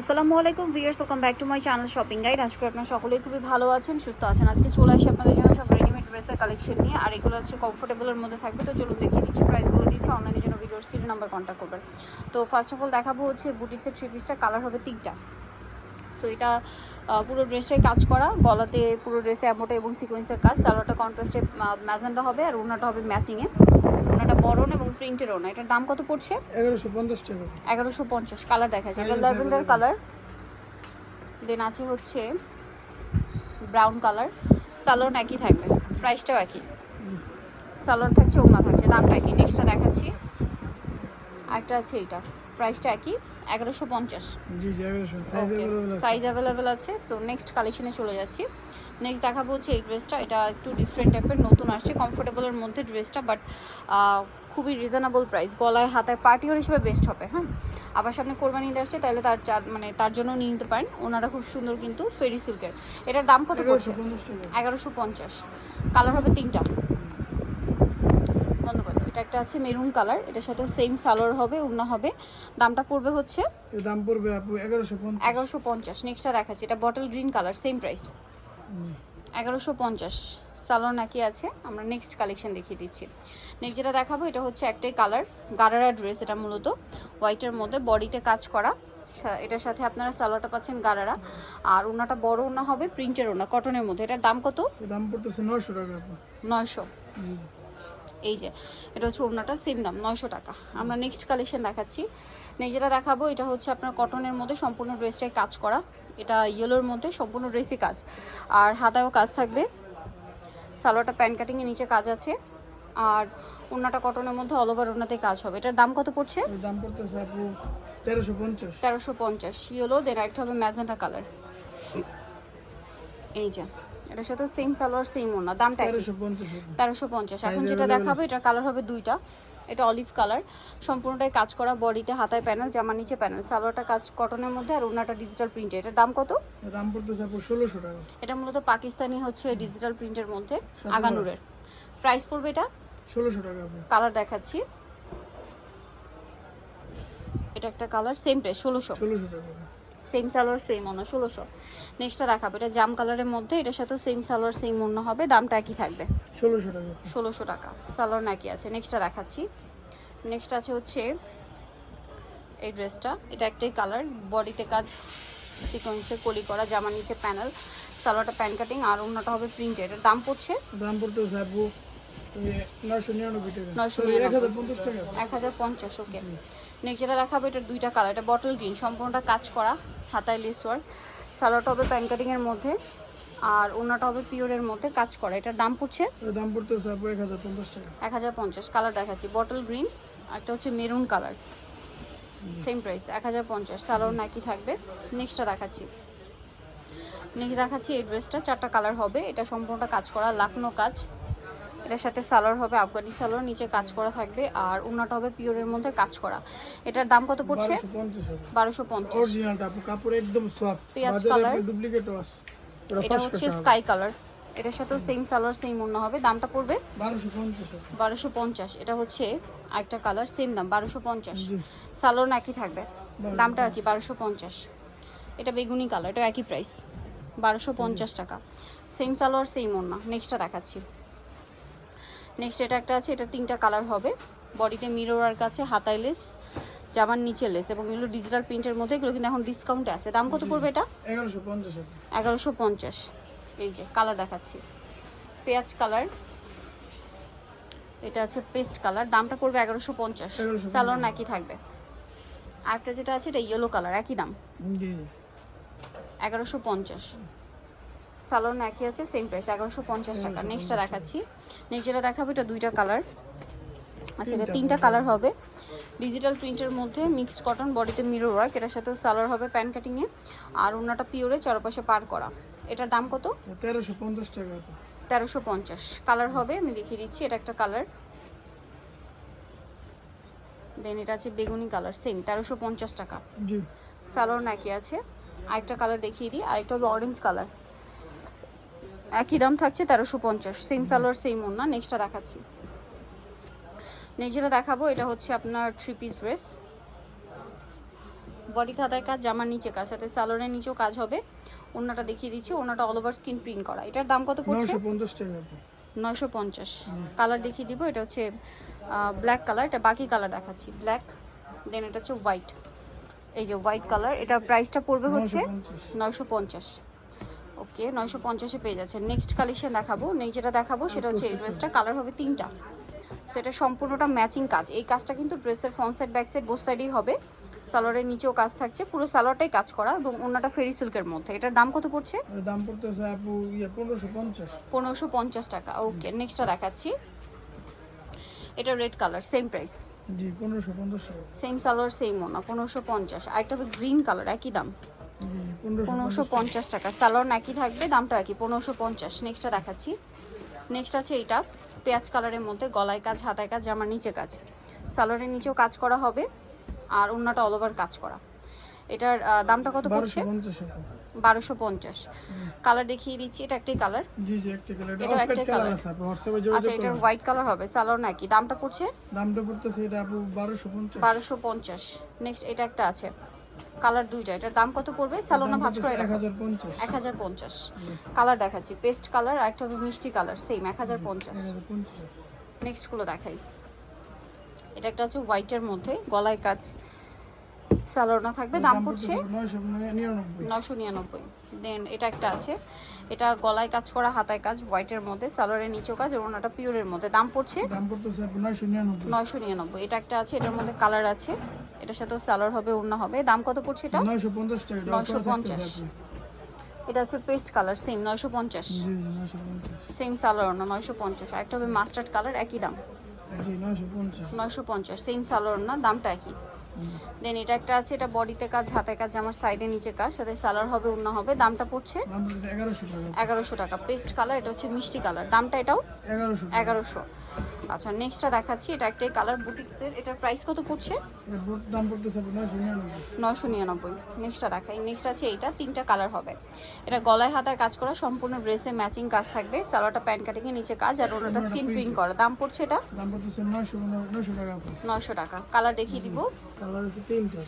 আসসালামু আলাইকুম viewers welcome back to my channel shopping guide আজকে আপনারা সকলেই খুবই ভালো আছেন, সুস্থ আছেন। আজকে চলে আসি আপনাদের জন্য সব রেডিমেড ড্রেসের কালেকশন নিয়ে। আর এগুলো হচ্ছে কমফোর্টেবলের মধ্যে থাকবে। তো চলুন দেখিয়ে দিচ্ছি প্রাইস বলে দিচ্ছি অনলাইনের জন্য ভিডিওর স্ক্রিন নাম্বার কন্ট্যাক্ট করবেন। তো ফার্স্ট অফ অল দেখাবো হচ্ছে বুটিক্সের থ্রি পিসটা কালার হবে তিনটা। সো এটা পুরো ড্রেসটাই কাজ করা। গলাতে পুরো ড্রেসে অ্যামোটা এবং সিকোয়েন্সের কাজ। সালোয়ারটা কন্ট্রাস্টে ম্যাজেন্ডা হবে আর ওনাটা হবে ম্যাচিংয়ে ওনাটা বড়ন এবং প্রিন্টের ওনা এটার দাম কত পড়ছে? এগারোশো পঞ্চাশ টাকা। এগারোশো পঞ্চাশ কালার দেখা যায় এটা ল্যাভেন্ডার কালার। দেন আছে হচ্ছে ব্রাউন কালার। সালোয়ার একই থাকবে প্রাইসটাও একই। সালোয়ার থাকছে ওনা থাকছে দামটা একই। নেক্সটটা দেখাচ্ছি। একটা আছে এইটা প্রাইসটা একই। এগারোশো পঞ্চাশ। সাইজ অ্যাভেলেবেল আছে। সো নেক্সট কালেকশনে চলে যাচ্ছি। নেক্সট দেখাবো হচ্ছে এই ড্রেসটা এটা একটু ডিফারেন্ট টাইপের নতুন আসছে। কমফোর্টেবলের মধ্যে ড্রেসটা বাট খুবই রিজনেবল প্রাইস গলায় হাতায় পার্টিওর হিসেবে বেস্ট হবে হ্যাঁ? আবার সামনে কোরবানি ঈদ আসছে তাহলে তার মানে তার জন্য নিয়ে নিতে পারেন। ওনারা খুব সুন্দর কিন্তু ফেরি সিল্কের এটার দাম কত পড়ছে? এগারোশো পঞ্চাশ কালার হবে তিনটা। বন্ধ। এটা একটা আছে মেরুন কালার এটার সাথে সেম সালোয়ার হবে অন্য হবে। দামটা পড়বে হচ্ছে এর দাম পড়বে আপু এগারোশো পঞ্চাশ। এগারোশো পঞ্চাশ নেক্সটটা দেখাচ্ছি এটা bottle green colour same price এগারোশো পঞ্চাশ সালোয়ার নাকি আছে? আমরা নেক্সট কালেকশন দেখিয়ে দিচ্ছি। নেক্সট যেটা দেখাবো এটা হচ্ছে একটাই কালার গারারা ড্রেস এটা মূলত। হোয়াইটের মধ্যে বডিতে কাজ করা। এটার সাথে আপনারা সালোয়ারটা পাচ্ছেন গারারা। আর ওনাটা বড় ওনা হবে প্রিন্টের ওনা কটনের মধ্যে। এটার দাম কত? দাম পড়তেছে নয়শো টাকা আপু। নয়শো। জি এই যে এটা হচ্ছে ওড়নাটা সেম দাম নয়শো টাকা। আমরা নেক্সট কালেকশন দেখাচ্ছি। যেটা দেখাবো এটা হচ্ছে আপনার কটনের মধ্যে সম্পূর্ণ ড্রেসটাই কাজ করা। এটা ইয়েলোর মধ্যে সম্পূর্ণ ড্রেসই কাজ। আর হাতায়ও কাজ থাকবে। সালোয়ারটা প্যান কাটিংয়ের নিচে কাজ আছে। আর ওড়নাটা কটনের মধ্যে অল ওভার ওড়নাতে কাজ হবে। এটার দাম কত পড়ছে? দাম পড়তেছে আপু তেরোশো পঞ্চাশ। তেরোশো পঞ্চাশ। ইয়েলো দেন একটা হবে ম্যাজেন্টা কালার এই যে এটার সাথে সেম সালোয়ার সেম ওড়না। দামটা তেরোশো পঞ্চাশ এখন যেটা দেখাবো। এটা কালার হবে দুইটা। এটা অলিভ কালার সম্পূর্ণটাই কাজ করা বডিতে হাতায় প্যানেল জামার নিচে প্যানেল সালোয়ারটা কাজ কটনের মধ্যে আর ওনাটা ডিজিটাল প্রিন্টে এটার দাম কত? দাম পড়তেছে ষোলোশো টাকা। এটা মূলত পাকিস্তানি হচ্ছে ডিজিটাল প্রিন্টের মধ্যে আগানুরের। প্রাইস পড়বে এটা? ষোলোশো টাকা কালার দেখাচ্ছি। এটা একটা কালার সেম প্রাইস ষোলোশো। ষোলোশো টাকা। সেম সালোয়ার সেম অন্য ষোলোশো। নেক্সটটা দেখাবো এটা জাম কালারের মধ্যে এটার সাথে সেম সালোয়ার সেম অন্য হবে দামটা একই থাকবে। ষোলোশো টাকা। ষোলোশো টাকা সালোয়ার নাকি আছে। নেক্সটটা দেখাচ্ছি। নেক্সট আছে হচ্ছে এই ড্রেসটা এটা একটাই কালার বডিতে কাজ সিকোয়েন্সে কলি করা জামার নিচে প্যানেল সালোয়ারটা প্যান কাটিং আর অন্যটা হবে প্রিন্টেড এর দাম পড়ছে? দাম পড়তেছে আপু নয়শো নিরানব্বই টাকা। 999 এক হাজার পঞ্চাশ টাকা। এক হাজার পঞ্চাশ ওকে নেক্সট যেটা দেখাবো এটা দুইটা কালার এটা বটল গ্রিন সম্পূর্ণটা কাজ করা হাতায় লেস ওয়ার্ক সালোয়ারটা হবে প্যান কাটিংয়ের মধ্যে আর অন্যটা হবে পিওরের মধ্যে কাজ করা। এটার দাম পড়ছে? দাম পড়তেছে এক হাজার পঞ্চাশ টাকা। এক হাজার পঞ্চাশ কালার দেখাচ্ছি। বটল গ্রিন একটা হচ্ছে মেরুন কালার সেম প্রাইস এক হাজার পঞ্চাশ সালোয়ার নাকি থাকবে। নেক্সটটা দেখাচ্ছি। নেক্সট দেখাচ্ছি এই ড্রেসটা চারটা কালার হবে। এটা সম্পূর্ণটা কাজ করা লাকনো কাজ। এটার সাথে সালোয়ার হবে আফগানি সালোয়ার নিচে কাজ করা থাকবে আর অন্যটা হবে পিওরের মধ্যে কাজ করা। এটার দাম কত পড়ছে? বারোশো পঞ্চাশ পেঁয়াজ। ডুপ্লিকেটও এটা হচ্ছে স্কাই কালার এটার সাথেও সেম সালোয়ার সেম অন্য হবে। দামটা পড়বে? বারোশো পঞ্চাশ এটা হচ্ছে আরেকটা কালার সেম দাম বারোশো পঞ্চাশ। সালোয়ার একই থাকবে। দামটা একই বারোশো পঞ্চাশ। এটা বেগুনি কালার এটা একই প্রাইস বারোশো পঞ্চাশ টাকা। সেম সালোয়ার সেম ওড়না নেক্সটটা দেখাচ্ছি। নেক্সট এটা একটা আছে এটা তিনটা কালার হবে। বডিতে মিরর আর কাছে হাতায় লেস জামার নিচে লেস এবং এগুলো ডিজিটাল প্রিন্টের মধ্যে এগুলো কিন্তু এখন ডিসকাউন্টে আছে। দাম কত পড়বে এটা? এগারোশো পঞ্চাশ এই যে কালার দেখাচ্ছি। পেঁয়াজ কালার এটা আছে পেস্ট কালার দামটা পড়বে এগারোশো পঞ্চাশ। 1150 একই থাকবে। আরেকটা যেটা আছে এটা ইয়েলো কালার একই দাম। এগারোশো পঞ্চাশ। সালোয়ার একই আছে সেম প্রাইস এগারোশো পঞ্চাশ টাকা। নেক্সটটা দেখাচ্ছি। নেক্সট যেটা দেখাবো এটা দুইটা কালার আচ্ছা এটা তিনটা কালার হবে। ডিজিটাল প্রিন্টের মধ্যে মিক্সড কটন বডিতে মিরর ওয়ার্ক এটার সাথে সালোয়ার হবে প্যান কাটিংয়ে আর অন্যটা পিওরে চারপাশে পার করা। এটার দাম কত? তেরোশো পঞ্চাশ টাকা তেরোশো পঞ্চাশ। কালার হবে আমি দেখিয়ে দিচ্ছি এটা একটা কালার দেন এটা আছে বেগুনি কালার সেম তেরোশো পঞ্চাশ টাকা। সালোয়ার নাকি আছে? আরেকটা কালার দেখিয়ে দিই আরেকটা হবে অরেঞ্জ কালার একই দাম থাকছে তেরোশো পঞ্চাশ। সেম সালোয়ার সেম ওনা নেক্সটটা দেখাচ্ছি। নেক্সট যেটা দেখাবো এটা হচ্ছে আপনার থ্রি পিস ড্রেস বডি হাতায় কাজ জামার নিচে কাজ। সাথে সালোয়ারের নিচেও কাজ হবে। ওনাটা দেখিয়ে দিচ্ছি। ওনাটা অল ওভার স্কিন প্রিন্ট করা। এটার দাম কত পড়ছে? নয়শো পঞ্চাশ কালার দেখিয়ে দিব। এটা হচ্ছে ব্ল্যাক কালার এটা বাকি কালার দেখাচ্ছি। ব্ল্যাক দেন এটা হচ্ছে হোয়াইট এই যে হোয়াইট কালার এটা প্রাইসটা পড়বে হচ্ছে নয়শো পঞ্চাশ। ওকে নয়শো পঞ্চাশে পেয়ে যাচ্ছে। নেক্সট কালেকশন দেখাবো। নেই যেটা দেখাবো সেটা হচ্ছে এই ড্রেসটা কালার হবে তিনটা। সেটা সম্পূর্ণটা ম্যাচিং কাজ। এই কাজটা কিন্তু ড্রেসের front side back side both সাইডেই হবে। সালোয়ারের নিচেও কাজ থাকছে। পুরো সালোয়ারটাই কাজ করা এবং অন্যটা ফেরি সিল্কের মধ্যে। এটার দাম কত পড়ছে? দাম পড়তেছে আপু ইয়ে পনেরোশো পঞ্চাশ। পনেরোশো পঞ্চাশ টাকা। ওকে নেক্সটটা দেখাচ্ছি। এটা red colour same price ji পনেরোশো পঞ্চাশ টাকা। সেম সালোয়ার সেম ওনা পনেরোশো পঞ্চাশ। আরেকটা হবে গ্রিন কালার একই দাম। পনেরোশো পঞ্চাশ টাকা। সালোয়ার একই থাকবে দামটা একই পনেরোশো পঞ্চাশ। নেক্সটটা দেখাচ্ছি। নেক্সট আছে এইটা পেঁয়াজ কালারের মধ্যে গলায় কাজ হাতায় কাজ জামার নিচে কাজ। সালোয়ারের নিচেও কাজ করা হবে আর অন্যটা অল ওভার কাজ করা। এটার দামটা কত পড়ছে? বারোশো পঞ্চাশ। কালার দেখিয়ে দিচ্ছি এটা একটাই কালার জি জি একটা কালার এটা একটাই কালার আচ্ছা এটার হোয়াইট কালার হবে সালোয়ার একই। দামটা পড়ছে? দামটা পড়তেছে এটা বারোশো পঞ্চাশ। বারোশো পঞ্চাশ। নেক্সট এটা একটা আছে। কালার দুইটা এটার দাম কত পড়বে? সালোনা ভাজ করে এক হাজার পঞ্চাশ। কালার দেখাচ্ছি পেস্ট কালার আর একটা হবে মিষ্টি কালার সেম এক হাজার পঞ্চাশ। নেক্সটগুলো দেখাই। এটা একটা আছে হোয়াইটের মধ্যে গলায় কাজ সালোনা থাকবে দাম পড়ছে নয়শো নিরানব্বই। নশো নিরানব্বই। দেন এটা একটা আছে এটা গলায় কাজ করা হাতায় কাজ হোয়াইটের মধ্যে সালোয়ারের নিচেও কাজ এবং ওটা পিওরের মধ্যে। দাম পড়ছে নয়শো নিরানব্বই। এটা একটা আছে এটার মধ্যে কালার আছে। এটার সাথে সালোয়ার হবে ওড়না হবে। দাম কত পড়ছে এটা? নয়শো পঞ্চাশ টাকা এটা নয়শো offer থাকতেছে পঞ্চাশ। আপু। এটা হচ্ছে পেস্ট কালার সেম নয়শো পঞ্চাশ। জি জি নয়শো পঞ্চাশ। সেম সালোয়ার না নয়শো পঞ্চাশ। একটা হবে মাস্টার্ড কালার একই দাম। জি নয়শো পঞ্চাশ। নয়শো পঞ্চাশ সেম সালোয়ার না দামটা একই। দেন এটা একটা আছে এটা বডিতে কাজ হাতে কাজ আমার সাইডে নিচে কাজ সাথে সালার হবে অন্য হবে দামটা পড়ছে এগারোশো টাকা। পেস্ট কালার এটা হচ্ছে মিষ্টি কালার দামটা এটাও এগারোশো আচ্ছা নেক্সটটা দেখাচ্ছি এটা একটাই কালার বুটিক্সের এটার প্রাইস কত পড়ছে? নয়শো নিরানব্বই। নেক্সটটা দেখাই। নেক্সট আছে এইটা তিনটা কালার হবে। এটা গলায় হাতায় কাজ করা সম্পূর্ণ ড্রেসে ম্যাচিং কাজ থাকবে। সালোয়ারটা প্যান্ট কাটিংয়ে নিচে কাজ আর ওনাটা স্কিন প্রিন্ট করা। দাম পড়ছে এটা? নয়শো টাকা নয়শো টাকা। কালার দেখিয়ে দিব। কালার আছে তিনটা।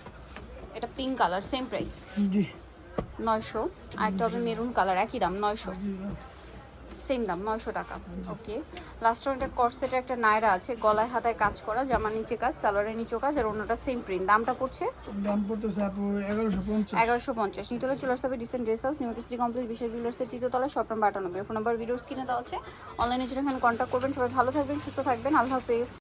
এটা pink colour same price ji. নয়শো আর একটা হবে মেরুন কালার একই দাম নয়শো। জি সেম দাম নয়শো টাকা। ওকে লাস্ট একটা কর্সেটে একটা নায়রা আছে গলায় হাতায় কাজ করা জামার নিচে কাজ সালোয়ারের নিচেও কাজ আর অন্যটা সেম প্রিন্ট দামটা পড়ছে? দাম পড়তেছে আপু এগারোশো পঞ্চাশ। এগারোশো পঞ্চাশ। নিতলে চলে আসতে হবে ডিসেন্ট ড্রেস হাউস নিউ স্ত্রী কমপ্লেক্স বিশেষ বিল্ডার্সের তৃতীয়তলা শপ নাম্বার আটানব্বই। ফোন নাম্বার ভিডিওস কিনে দেওয়া আছে। অনলাইনে যেটা এখানে কন্ট্যাক্ট করবেন সবাই ভালো থাকবেন সুস্থ থাকবেন। আল্লাহ হাফেজ।